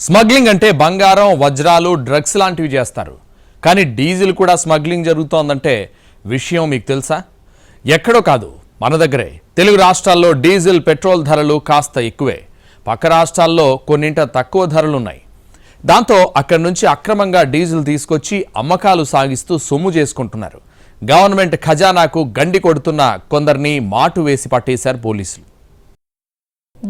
Smuggling అంటే బంగారం వజ్రాలు డ్రగ్స్ లాంటివి చేస్తారు. కానీ డీజిల్ కూడా స్మగ్లింగ్ జరుగుతోందంటే విషయం మీకు తెలుసా? ఎక్కడో కాదు మన దగ్గరే. తెలుగు రాష్ట్రాల్లో డీజిల్ పెట్రోల్ ధరలు కాస్త ఎక్కువే. పక్క రాష్ట్రాల్లో కొన్నింట తక్కువ ధరలున్నాయి. దాంతో అక్కడి నుంచి అక్రమంగా డీజిల్ తీసుకొచ్చి అమ్మకాలు సాగిస్తూ సొమ్ము చేసుకుంటున్నారు. గవర్నమెంట్ ఖజానాకు గండి కొడుతున్న కొందరిని మాటు వేసి పట్టేశారు పోలీసులు.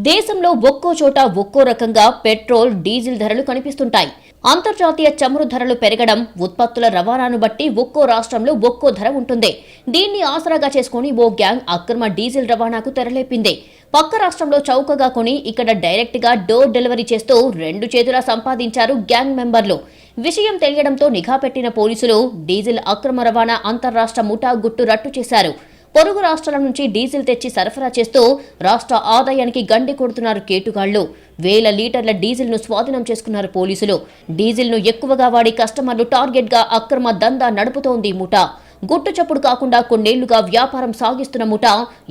దేశంలో ఒక్కో చోట ఒక్కో రకంగా పెట్రోల్ డీజిల్ ధరలు కనిపిస్తుంటాయి. అంతర్జాతీయ చమురు ధరలు పెరగడం ఉత్పత్తుల రవాణాను బట్టి ఒక్కో రాష్ట్రంలో ఒక్కో ధర ఉంటుంది. దీన్ని ఆసరాగా చేసుకుని ఓ గ్యాంగ్ అక్రమ డీజిల్ రవాణాకు తెరలేపింది. పక్క రాష్ట్రంలో చౌకగా కొని ఇక్కడ డైరెక్ట్గా డోర్ డెలివరీ చేస్తూ రెండు చేతులా సంపాదించారు గ్యాంగ్ మెంబర్లు. విషయం తెలియడంతో నిఘా పెట్టిన పోలీసులు డీజిల్ అక్రమ రవాణా అంతర్రాష్ట్ర ముఠా గుట్టు రట్టు చేశారు. పొరుగు రాష్ట్రాల నుంచి డీజిల్ తెచ్చి సరఫరా చేస్తూ రాష్ట్ర ఆదాయానికి గండి కొడుతున్నారు కేటుగాళ్ళు. వేల లీటర్ల డీజిల్ను స్వాధీనం చేసుకున్నారు పోలీసులు. డీజిల్ను ఎక్కువగా వాడి కస్టమర్లు టార్గెట్గా అక్రమ దందా నడుపుతోంది ఈ ముఠా. గుట్టు చప్పుడు కాకుండా కొన్నేళ్ళుగా వ్యాపారం సాగిస్తున్న ముఠ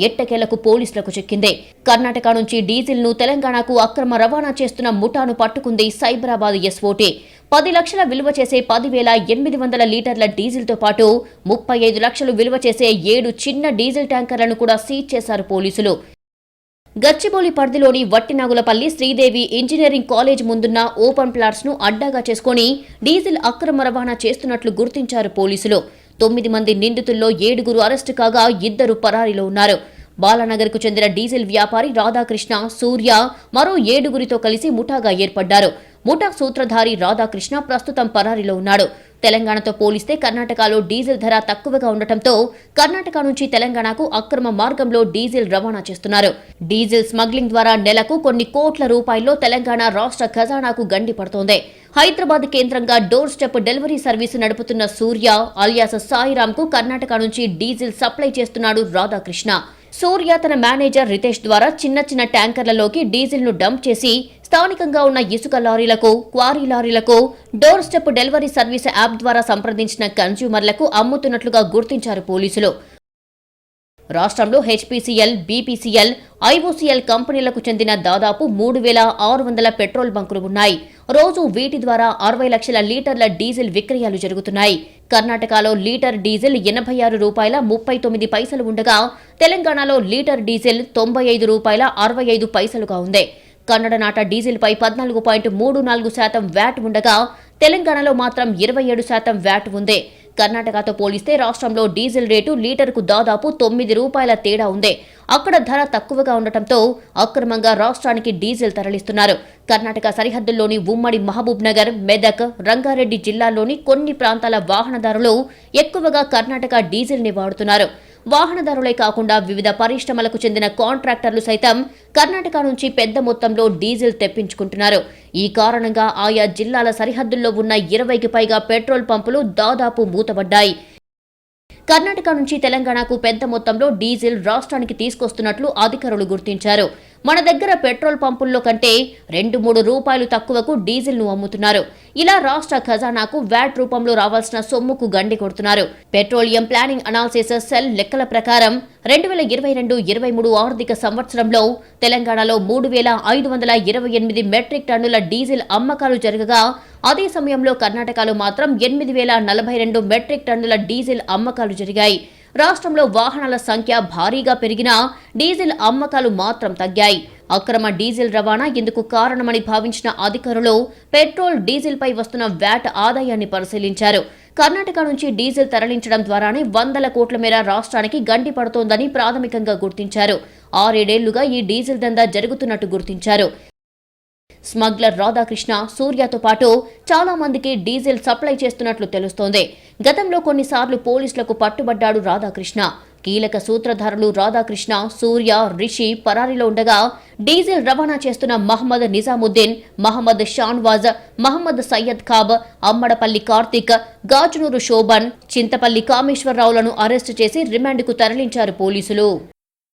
ఎట్టకేలకు పోలీసులకు చిక్కింది. కర్ణాటక నుంచి డీజిల్ను తెలంగాణకు అక్రమ రవాణా చేస్తున్న ముఠాను పట్టుకుంది సైబరాబాద్ ఎస్ఓటీ. పది లక్షల విలువ చేసే పదివేల ఎనిమిది వందల లీటర్ల డీజిల్తో పాటు ముప్పై ఐదు లక్షలు విలువ చేసే ఏడు చిన్న డీజిల్ ట్యాంకర్లను కూడా సీజ్ చేశారు పోలీసులు. గచ్చిబౌలి పరిధిలోని వట్టినాగులపల్లి శ్రీదేవి ఇంజనీరింగ్ కాలేజ్ ముందున్న ఓపెన్ ప్లాట్స్ను అడ్డాగా చేసుకుని డీజిల్ అక్రమ రవాణా చేస్తున్నట్లు గుర్తించారు పోలీసులు. తొమ్మిది మంది నిందితుల్లో ఏడుగురు అరెస్టు కాగా ఇద్దరు పరారీలో ఉన్నారు. బాలానగర్కు చెందిన డీజిల్ వ్యాపారి రాధాకృష్ణ సూర్య మరో ఏడుగురితో కలిసి ముఠాగా ఏర్పడ్డారు. ముఠా సూత్రధారి రాధాకృష్ణ ప్రస్తుతం పరారీలో ఉన్నాడు. తెలంగాణతో పోలిస్తే కర్ణాటకలో డీజిల్ ధర తక్కువగా ఉండటంతో కర్ణాటక నుంచి తెలంగాణకు అక్రమ మార్గంలో డీజిల్ రవాణా చేస్తున్నారు. డీజిల్ స్మగ్లింగ్ ద్వారా నెలకు కొన్ని కోట్ల రూపాయల్లో తెలంగాణ రాష్ట్ర ఖజానాకు గండి పడుతోంది. హైదరాబాద్ కేంద్రంగా డోర్ స్టెప్ డెలివరీ సర్వీసు నడుపుతున్న సూర్య అలియాస్ సాయిరాంకు కర్ణాటక నుంచి డీజిల్ సప్లై చేస్తున్నాడు రాధాకృష్ణ. సూర్య తన మేనేజర్ రితేష్ ద్వారా చిన్న చిన్న ట్యాంకర్లలోకి డీజిల్ను డంప్ చేసి స్థానికంగా ఉన్న ఇసుక లారీలకు quarry లారీలకు door step delivery service app ద్వారా సంప్రదించిన కన్స్యూమర్లకు అమ్ముతున్నట్లుగా గుర్తించారు పోలీసులు. రాష్ట్రంలో హెచ్పీసీఎల్ బీపీసీఎల్ ఐఓసీఎల్ కంపెనీలకు చెందిన దాదాపు మూడు వేల ఆరు వందల పెట్రోల్ బంకులు ఉన్నాయి. రోజు వీటి ద్వారా అరవై లక్షల లీటర్ల డీజిల్ విక్రయాలు జరుగుతున్నాయి. కర్ణాటకలో లీటర్ డీజిల్ ఎనభై ఆరు రూపాయల ముప్పై తొమ్మిది పైసలు ఉండగా తెలంగాణలో లీటర్ డీజిల్ తొంభై ఐదు రూపాయల అరవై ఐదు పైసలుగా ఉంది. కన్నడ నాట డీజిల్పై పద్నాలుగు పాయింట్ మూడు నాలుగు శాతం వ్యాట్ ఉండగా తెలంగాణలో మాత్రం ఇరవై ఏడు శాతం వ్యాట్ ఉంది. కర్ణాటకతో పోలిస్తే రాష్ట్రంలో డీజిల్ రేటు లీటర్కు దాదాపు తొమ్మిది రూపాయల తేడా ఉంది. అక్కడ ధర తక్కువగా ఉండటంతో అక్రమంగా రాష్ట్రానికి డీజిల్ తరలిస్తున్నారు. కర్ణాటక సరిహద్దుల్లోని ఉమ్మడి మహబూబ్ నగర్ మెదక్ రంగారెడ్డి జిల్లాల్లోని కొన్ని ప్రాంతాల వాహనదారులు ఎక్కువగా కర్ణాటక డీజిల్ని వాడుతున్నారు. వాహనదారులే కాకుండా వివిధ పరిశ్రమలకు చెందిన కాంట్రాక్టర్లు సైతం కర్ణాటక నుంచి పెద్ద మొత్తంలో డీజిల్ తెప్పించుకుంటున్నారు. ఈ కారణంగా ఆయా జిల్లాల సరిహద్దుల్లో ఉన్న ఇరవైకి పైగా పెట్రోల్ పంపులు దాదాపు మూతబడ్డాయి కర్ణాటక నుంచి తెలంగాణకు పెద్ద మొత్తంలో డీజిల్ రాష్ట్రానికి తీసుకొస్తున్నట్లు అధికారులు గుర్తించారు. మన దగ్గర పెట్రోల్ పంపుల్లో కంటే రెండు మూడు రూపాయలు తక్కువకు డీజిల్ను అమ్ముతున్నారు. ఇలా రాష్ట్ర ఖజానాకు వ్యాట్ రూపంలో రావాల్సిన సొమ్ముకు గండి కొడుతున్నారు. పెట్రోలియం ప్లానింగ్ అనాలిసిస్ సెల్ లెక్కల ప్రకారం రెండు వేల ఇరవై రెండు ఇరవై మూడు ఆర్థిక సంవత్సరంలో తెలంగాణలో మూడు వేల ఐదు వందల ఇరవై ఎనిమిది మెట్రిక్ టన్నుల డీజిల్ అమ్మకాలు జరగగా అదే సమయంలో కర్ణాటకలో మాత్రం ఎనిమిది వేల నలభై రెండు మెట్రిక్ టన్నుల డీజిల్ అమ్మకాలు జరిగాయి. రాష్ట్రంలో వాహనాల సంఖ్య భారీగా పెరిగినా డీజిల్ అమ్మకాలు మాత్రం తగ్గాయి. అక్రమ డీజిల్ రవాణా ఇందుకు కారణమని భావించిన అధికారులు పెట్రోల్ డీజిల్ పై వస్తున్న వ్యాట్ ఆదాయాన్ని పరిశీలించారు. కర్ణాటక నుంచి డీజిల్ తరలించడం ద్వారానే వందల కోట్ల మేర రాష్ట్రానికి గండి పడుతోందని ప్రాథమికంగా గుర్తించారు. ఆరేడేళ్ళుగా ఈ డీజిల్ దందా జరుగుతున్నట్టు గుర్తించారు. స్మగ్లర్ రాధాకృష్ణ సూర్యతో పాటు చాలా మందికి డీజిల్ సప్లై చేస్తున్నట్లు తెలుస్తోంది. గతంలో కొన్నిసార్లు పోలీసులకు పట్టుబడ్డాడు రాధాకృష్ణ. కీలక సూత్రధారులు రాధాకృష్ణ సూర్య రిషి పరారీలో ఉండగా డీజిల్ రవాణా చేస్తున్న మహమ్మద్ నిజాముద్దీన్ మహమ్మద్ షాన్వాజ్ మహమ్మద్ సయ్యద్ ఖాబ్ అమ్మడపల్లి కార్తిక్ గాజునూరు శోభన్ చింతపల్లి కామేశ్వరరావులను అరెస్టు చేసి రిమాండ్కు తరలించారు పోలీసులు.